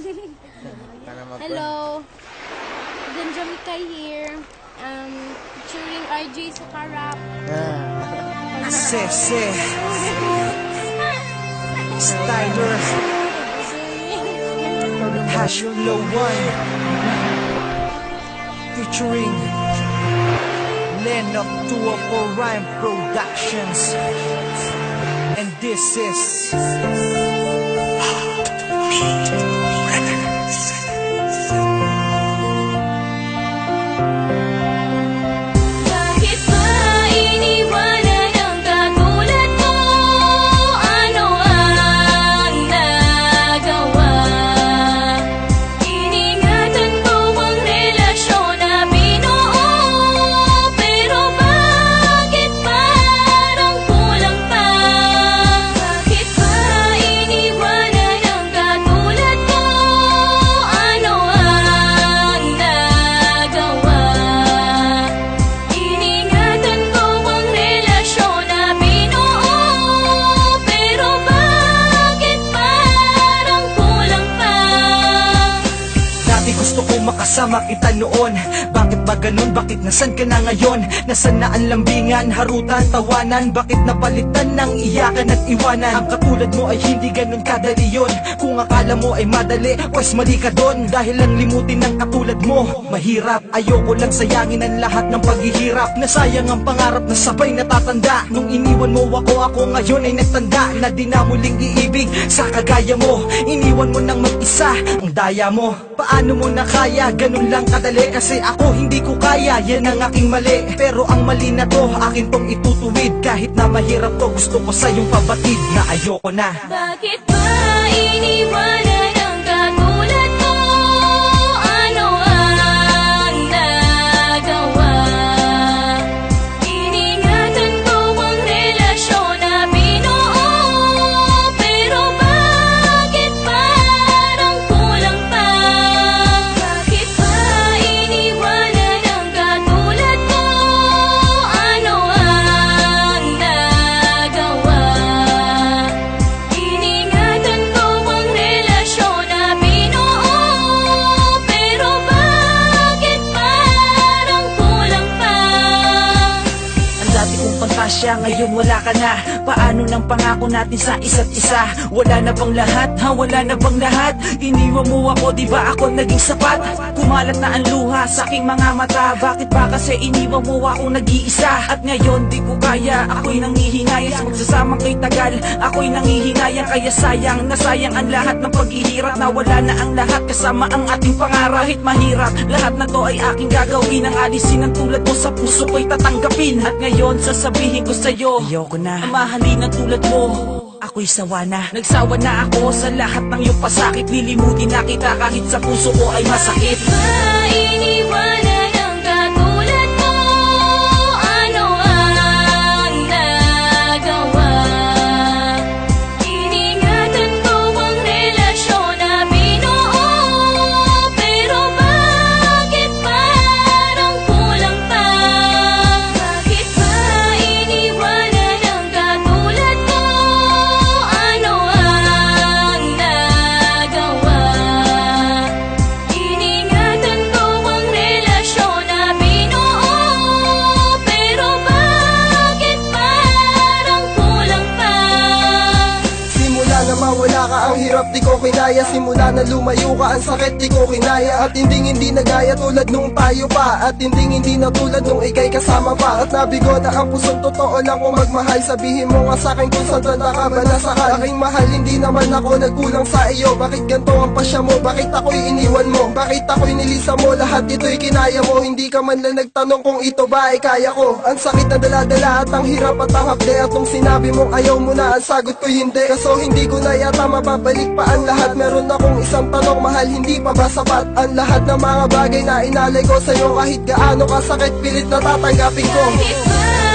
Hello. Benjamica here. Um, cheering RJ sa karap. Yeah. Se, se. Steiner. Hashtag no one. Featuring Land of Two of Rhyme Productions. And this is... Ko makasama kita noon Bakit ba ganun? Bakit nasan ka na ngayon? Nasaan na ang lambingan, harutan, tawanan? Bakit napalitan ng iyakan at iwanan? Ang katulad mo ay hindi ganun kadali yun Kung akala mo ay madali, pues mali ka doon Dahil ang limutin ng katulad mo Mahirap, ayoko lang sayangin ang lahat ng paghihirap Nasayang ang pangarap na sabay natatanda Nung iniwan mo ako, ako ngayon ay nagtanda Na di na muling iibig sa kagaya mo Iniwan mo nang mag-isa ang daya mo Paano mo na kaya? Ganun lang kadali Kasi ako hindi ko kaya, yan ang aking mali. Pero ang mali na to, akin tong itutuwid. Kahit na mahirap to, gusto ko sa'yong pabatid Na ayoko na. Bakit ba iniwanan pantasya, ngayon wala ka na Paano ng pangako natin sa isa't isa? Wala na bang lahat? Ha? Wala na bang lahat? Iniwan mo ako, di ba ako naging sapat? Kumalat na ang luha sa aking mga mata Bakit ba kasi iniwan mo ako nag-iisa? At ngayon di ko kaya, ako'y nangihinayang Sa magsasamang kay tagal, ako'y nangihinayang Kaya sayang, nasayang ang lahat ng paghihirap Na wala na ang lahat kasama ang ating pangarap Kahit mahirap, lahat na to ay aking gagawin Ang alisin ang tulad mo sa puso ko'y tatanggapin At ngayon sasabihin ko sa'yo. Ayoko na. Ang mahalin ng tulad mo. Ako'y sawa na. Nagsawa na ako sa lahat ng iyong pasakit. Lilimutin na kita kahit sa puso ko ay masakit. Mainiwanan na ka ang hirap di ko kinaya. Simula na lumayo ka ang sakit di ko kinaya. At hindi hindi nagaya tulad nung tayo pa. At hindi hindi na tulad nung ikay kasama pa. At nabigo na ang pusong totoo lang kung magmahal. Sabihin mo nga sa'kin kung saan tanda ka ba nasakal Aking mahal hindi naman ako nagkulang sa iyo. Bakit ganito ang pasya mo? Bakit ako'y iniwan mo? Bakit ako'y nilisa mo? Lahat ito'y kinaya mo. Hindi ka man lang nagtanong kung ito ba ay kaya ko. Ang sakit na daladala at ang hirap at ang hapde. At kung sinabi mong ayaw mo na ang sagot ko hindi. Kaso hindi ko na yata mababalik pa ang lahat. Meron akong isang tanong mahal hindi pa ba sapat Ang lahat ng mga bagay na inalay ko sa'yo? Kahit gaano kasakit pilit na tatanggapin ko. Ba